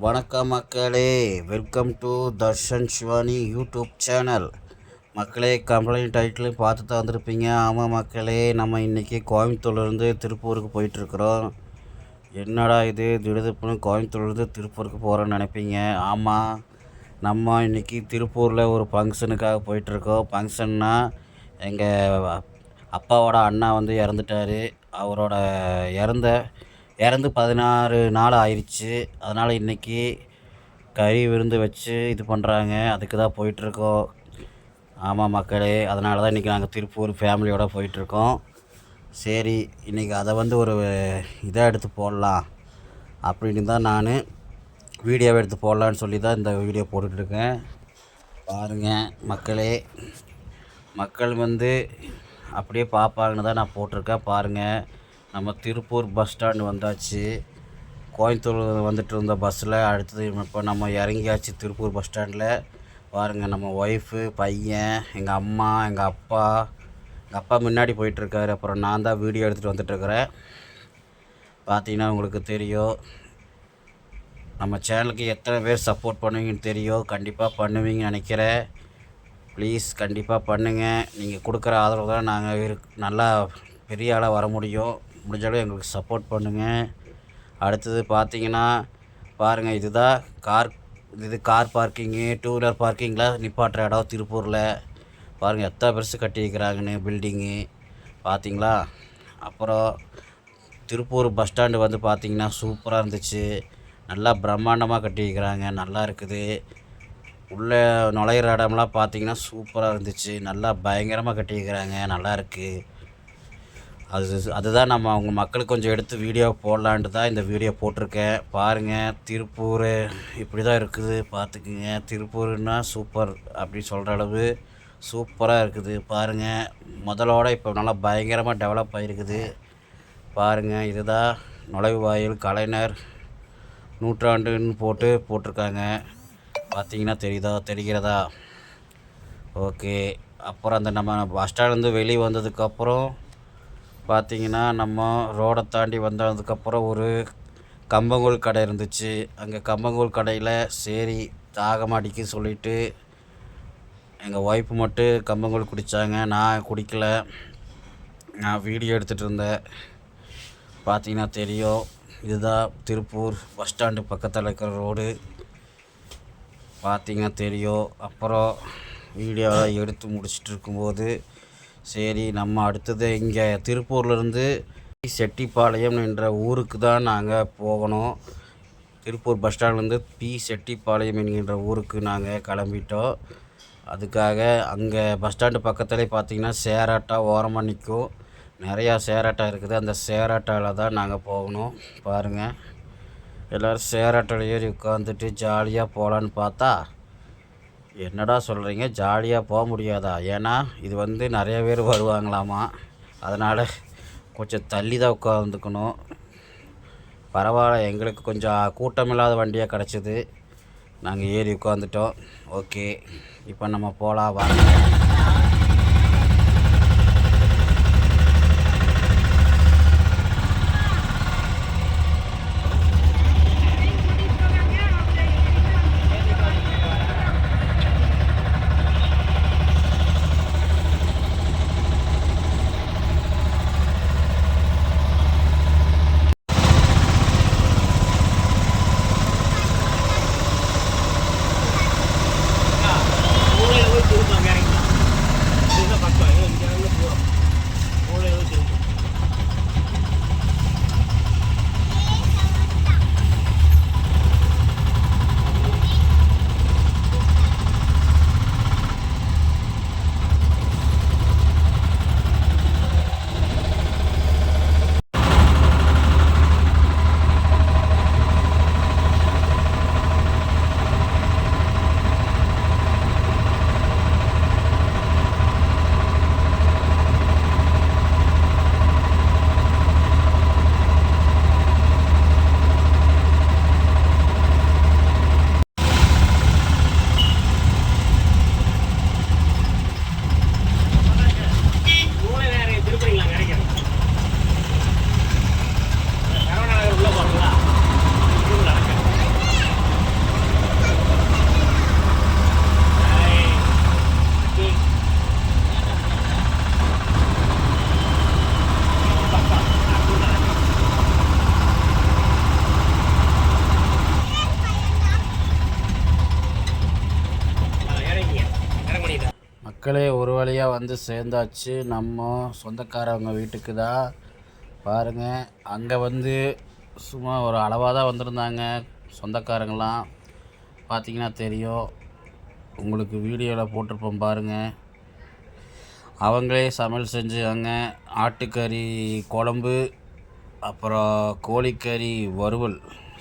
வணக்கம் மக்களே. Welcome to Darshan Shivani YouTube channel மக்களே கம்ப்ளைண்ட் டைட்டில் பார்த்து தான் வந்திருப்பீங்க. ஆமாம் மக்களே நம்ம இன்றைக்கி கோயம்புத்தூர்லேருந்து திருப்பூருக்கு போயிட்டுருக்குறோம். என்னடா இது? திடுதுப்புன்னு கோயம்புத்தூர்லேருந்து திருப்பூருக்கு போகிறோன்னு நினைப்பீங்க. ஆமாம் நம்ம இன்றைக்கி திருப்பூரில் ஒரு ஃபங்க்ஷனுக்காக போயிட்டுருக்கோம். ஃபங்க்ஷன்னா எங்கள் அப்பாவோட அண்ணா வந்து இறந்துட்டார். அவரோட இறந்த இறந்து பதினாறு நாள் ஆயிடுச்சு அதனால் இன்றைக்கி கறி விருந்து வச்சு இது பண்ணுறாங்க அதுக்கு தான் போயிட்டுருக்கோம். ஆமாம் மக்களே அதனால தான் இன்றைக்கி நாங்கள் திருப்பூர் ஃபேமிலியோடு போயிட்டுருக்கோம். சரி இன்றைக்கி அதை வந்து ஒரு இதாக எடுத்து போடலாம் அப்படின்னு தான் நான் வீடியோவை எடுத்து போடலான்னு சொல்லி தான் இந்த வீடியோ போட்டுட்ருக்கேன் பாருங்கள் மக்களே மக்கள் வந்து அப்படியே பார்ப்பாங்கன்னு தான் நான் போட்டிருக்கேன். பாருங்கள் நம்ம திருப்பூர் பஸ் ஸ்டாண்டு வந்தாச்சு. கோயம்புத்தூர் வந்துட்டு இருந்த பஸ்ஸில் அடுத்தது இப்போ நம்ம இறங்கியாச்சு திருப்பூர் பஸ் ஸ்டாண்டில். பாருங்கள் நம்ம ஒய்ஃபு பையன் எங்கள் அம்மா எங்கள் அப்பா. எங்கள் அப்பா முன்னாடி போயிட்டுருக்காரு. அப்புறம் நான் தான் வீடியோ எடுத்துகிட்டு வந்துட்டுருக்கிறேன். பார்த்தீங்கன்னா உங்களுக்கு தெரியும். நம்ம சேனலுக்கு எத்தனை பேர் சப்போர்ட் பண்ணுவீங்கன்னு தெரியும். கண்டிப்பாக பண்ணுவீங்கன்னு நினைக்கிறேன். ப்ளீஸ் கண்டிப்பாக பண்ணுங்கள் நீங்கள் கொடுக்குற ஆதரவு தான் நாங்கள் இரு நல்லா பெரிய ஆளாக வர முடியும். முடிஞ்சளவு எங்களுக்கு சப்போர்ட் பண்ணுங்கள் அடுத்தது பார்த்தீங்கன்னா பாருங்கள் இதுதான் கார் இது கார் பார்க்கிங்கு டூ வீலர் பார்க்கிங்கில் நிப்பாட்டுற இடம் திருப்பூரில். பாருங்கள் எத்தனை பெருசு கட்டியிருக்கிறாங்கன்னு பில்டிங்கு பார்த்தீங்களா அப்புறம் திருப்பூர் பஸ் ஸ்டாண்டு வந்து பார்த்திங்கன்னா சூப்பராக இருந்துச்சு. நல்லா பிரம்மாண்டமாக கட்டியிருக்கிறாங்க நல்லா இருக்குது. உள்ளே நுழையிற இடம்லாம் பார்த்தீங்கன்னா சூப்பராக இருந்துச்சு. நல்லா பயங்கரமாக கட்டியிருக்கிறாங்க நல்லா இருக்குது அது அதுதான் நம்ம அவங்க மக்களுக்கு கொஞ்சம் எடுத்து வீடியோ போடலான்ட்டு தான் இந்த வீடியோ போட்டிருக்கேன். பாருங்கள் திருப்பூர் இப்படி தான் இருக்குது. பார்த்துக்குங்க. திருப்பூர்னா சூப்பர் அப்படி சொல்கிற அளவு சூப்பராக இருக்குது. பாருங்கள் முதலோட இப்போ நல்லா பயங்கரமாக டெவலப் ஆகிருக்குது பாருங்கள் இதுதான் நுழைவாயில் கலைஞர் நூற்றாண்டுன்னு போட்டு போட்டிருக்காங்க. பார்த்தீங்கன்னா தெரியுதா தெரிகிறதா? ஓகே அப்புறம் அந்த நம்ம பஸ் ஸ்டாண்ட்லேருந்து வெளியே வந்ததுக்கப்புறம் பார்த்திங்கன்னா நம்ம ரோடை தாண்டி வந்ததுக்கப்புறம் ஒரு கம்பங்கூழ் கடை இருந்துச்சு. அங்கே கம்பங்கூழ் கடையில் சரி தாகமாடிக்கு அடிக்க எங்கள் ஒய்ஃப் மட்டும் கம்பங்கூழ் குடித்தாங்க நான் குடிக்கல. நான் வீடியோ எடுத்துகிட்டு இருந்தேன். பார்த்திங்கன்னா தெரியும். இதுதான் திருப்பூர் பஸ் ஸ்டாண்டு பக்கத்தில் இருக்கிற ரோடு பார்த்திங்கன்னா தெரியும். அப்புறம் வீடியோவை எடுத்து முடிச்சிட்டு இருக்கும்போது சரி நம்ம அடுத்தது இங்கே திருப்பூர்லேருந்து செட்டிப்பாளையம் என்ற ஊருக்கு தான் நாங்கள் போகணும். திருப்பூர் பஸ் ஸ்டாண்ட்லேருந்து பி செட்டிப்பாளையம் என்கின்ற ஊருக்கு நாங்கள் கிளம்பிட்டோம். அதுக்காக அங்கே பஸ் ஸ்டாண்டு பக்கத்துலேயே பார்த்தீங்கன்னா சேராட்டா ஓரமாக நிற்கும் நிறையா சேராட்டா இருக்குது. அந்த சேராட்டாவில் தான் நாங்கள் போகணும். பாருங்கள் எல்லோரும் சேராட்டாவில் ஏறி உட்காந்துட்டு ஜாலியாக போகலான்னு பார்த்தா என்னடா சொல்கிறீங்க ஜாலியாக போக முடியாதா? ஏன்னா இது வந்து நிறைய பேர் வருவாங்களாமா. அதனால் கொஞ்சம் தள்ளி தான் உட்காந்துக்கணும் பரவாயில்ல எங்களுக்கு கொஞ்சம் கூட்டமில்லாத வண்டியாக கிடச்சிது. நாங்கள் ஏறி உட்காந்துட்டோம் ஓகே இப்போ நம்ம போகலாம் வாங்க. மக்களே ஒரு வழியாக வந்து சேர்ந்தாச்சு. நம்ம சொந்தக்காரவங்க வீட்டுக்கு தான் பாருங்கள் அங்கே வந்து சும்மா ஒரு அளவாக தான் வந்திருந்தாங்க சொந்தக்காரங்களாம் பார்த்தீங்கன்னா தெரியும். உங்களுக்கு வீடியோவில் போட்டிருப்போம் பாருங்கள் அவங்களே சமையல் செஞ்சாங்க ஆட்டுக்கறி குழம்பு அப்புறம் கோழிக்கறி வறுவல்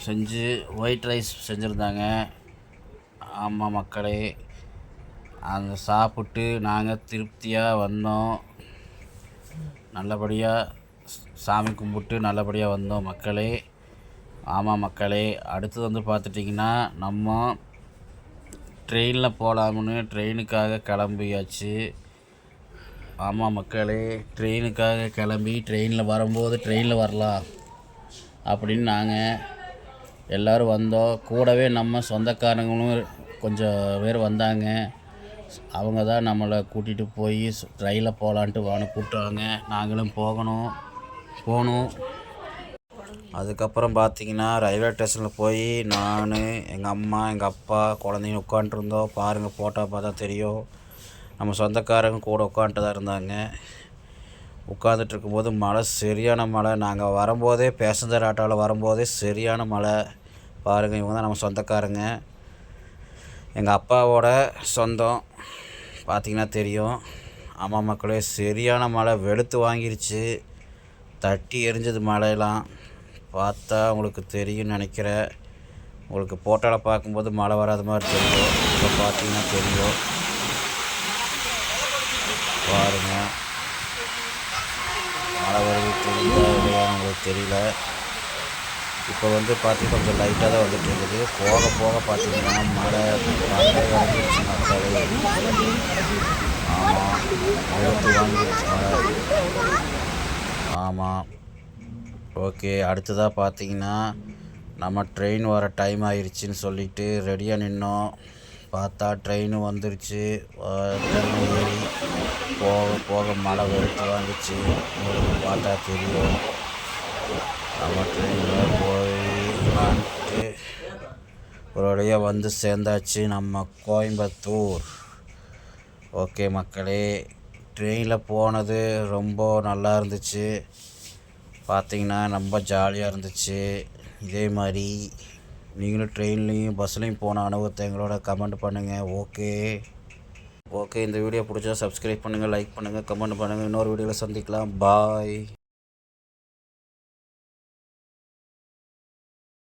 செஞ்சு ஒயிட் ரைஸ் செஞ்சுருந்தாங்க. ஆமாம் மக்களே. அங்கே சாப்பிட்டு நாங்கள் திருப்தியாக வந்தோம். நல்லபடியாக சாமி கும்பிட்டு நல்லபடியாக வந்தோம் மக்களே. ஆமாம் மக்களே அடுத்தது வந்து பார்த்துட்டிங்கன்னா நம்ம ட்ரெயினில் போகலாம்னு ட்ரெயினுக்காக கிளம்பியாச்சு. ஆமாம் மக்களே ட்ரெயினுக்காக கிளம்பி ட்ரெயினில் வரும்போது ட்ரெயினில் வரலாம் அப்படின்னு நாங்கள் எல்லோரும் வந்தோம். கூடவே நம்ம சொந்தக்காரங்களும் கொஞ்சம் பேர் வந்தாங்க. அவங்க தான் நம்மளை கூட்டிகிட்டு போய் ரயிலில் போகலான்ட்டு வான்னு கூப்பிட்டாங்க நாங்களும் போகணும் போகணும். அதுக்கப்புறம் பார்த்தீங்கன்னா ரயில்வே ஸ்டேஷனில் போய் நான் எங்கள் அம்மா எங்கள் அப்பா குழந்தைங்க உட்காண்ட்ருந்தோம் பாருங்கள் ஃபோட்டோ பார்த்தா தெரியும். நம்ம சொந்தக்காரங்க கூட உட்காந்துட்டு தான் இருந்தாங்க. உட்காந்துட்டு இருக்கும்போது மழை சரியான மழை. நாங்கள் வரும்போதே பேசஞ்சர் ஆட்டோவில் வரும்போதே சரியான மழை. பாருங்கள் இவங்க தான் நம்ம சொந்தக்காரங்க. எங்கள் அப்பாவோட சொந்தம். பார்த்திங்கன்னா தெரியும். அம்மா மக்களே சரியான மழை வெளுத்து வாங்கிருச்சு. தட்டி எரிஞ்சது மழையெல்லாம். பார்த்தா உங்களுக்கு தெரியும்னு நினைக்கிறேன். உங்களுக்கு போட்டோவில் பார்க்கும்போது மழை வராத மாதிரி தெரியும். இப்போ பார்த்தீங்கன்னா தெரியும். பாருங்கள் மழை வருது தெரியுதா இல்லையான்னு உங்களுக்கு தெரியல. இப்போ வந்து பார்த்து கொஞ்சம் லைட்டாக தான் வந்துட்டு இருக்குது. போக போக பார்த்தீங்கன்னா மழை மழை வந்துருச்சு. மக்களே ஆமாம் எழுத்து வாங்கிடுச்சு மழை ஆமாம் ஓகே அடுத்ததாக பார்த்தீங்கன்னா நம்ம ட்ரெயின் வர டைம் ஆயிடுச்சின்னு சொல்லிட்டு ரெடியாக நின்னோம். பார்த்தா ட்ரெயின் வந்துருச்சு. ட்ரெயின் ஏறி போக போக மழை வெறுத்து வாங்கிச்சு உங்களுக்கு பார்த்தா தெரியும். நம்ம ட்ரெயினில் ஒரு வழியாக வந்து சேர்ந்தாச்சு நம்ம கோயம்புத்தூர். ஓகே மக்களே ட்ரெயினில் போனது ரொம்ப நல்லா இருந்துச்சு. பார்த்தீங்கன்னா ரொம்ப ஜாலியாக இருந்துச்சு. இதே மாதிரி நீங்களும் ட்ரெயின்லேயும் பஸ்லேயும் போன அனுபவத்தை எங்களோட கமெண்ட் பண்ணுங்கள் ஓகே. ஓகே இந்த வீடியோ பிடிச்சா சப்ஸ்கிரைப் பண்ணுங்கள் லைக் பண்ணுங்கள் கமெண்ட் பண்ணுங்கள் இன்னொரு வீடியோவில் சந்திக்கலாம். பாய்